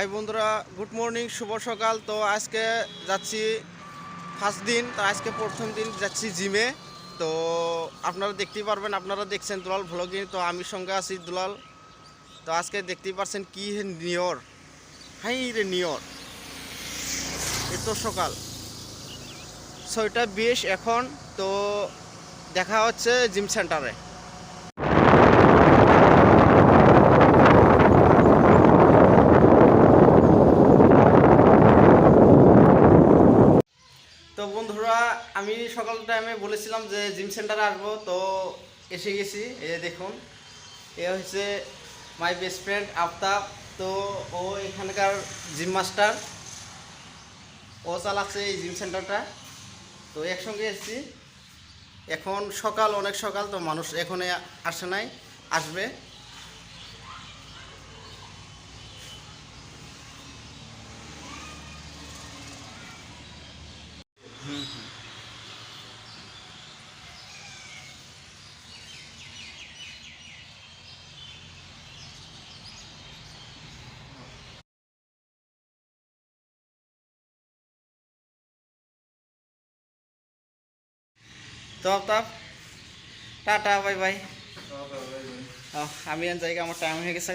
High বন্ধুরা, good morning, শুভ সকাল। তো আজকে যাচ্ছি ফার্স্ট দিন, তো আজকে প্রথম দিন যাচ্ছি জিমে। তো আপনারা দেখতেই পারবেন, আপনারা দেখছেন দুলাল ভ্লগিং তো আমি সঙ্গে আছি দুলাল। তো আজকে দেখতেই পারছেন কি নিয়র। হাই রে নিয়র। এত সকাল। ছয়টা বিশ এখন, তো দেখা হচ্ছে জিম সেন্টারে তো বন্ধুরা, আমি সকাল টাইমে বলেছিলাম যে জিম সেন্টারে আসব, তো এসে গেছি। যে দেখুন, এ হচ্ছে মাই বেস্ট ফ্রেন্ড আফতাব। তো ও এখানকার জিম মাস্টার ও চালাচ্ছে এই জিম সেন্টারটা তো একসঙ্গে এসেছি। এখন সকাল, অনেক সকাল, তো মানুষ এখনে আসে নাই, আসবে। তো আফতাব টাটা বাই বাই আমি আন জায়গা আমার টাইম হয়ে গেছে।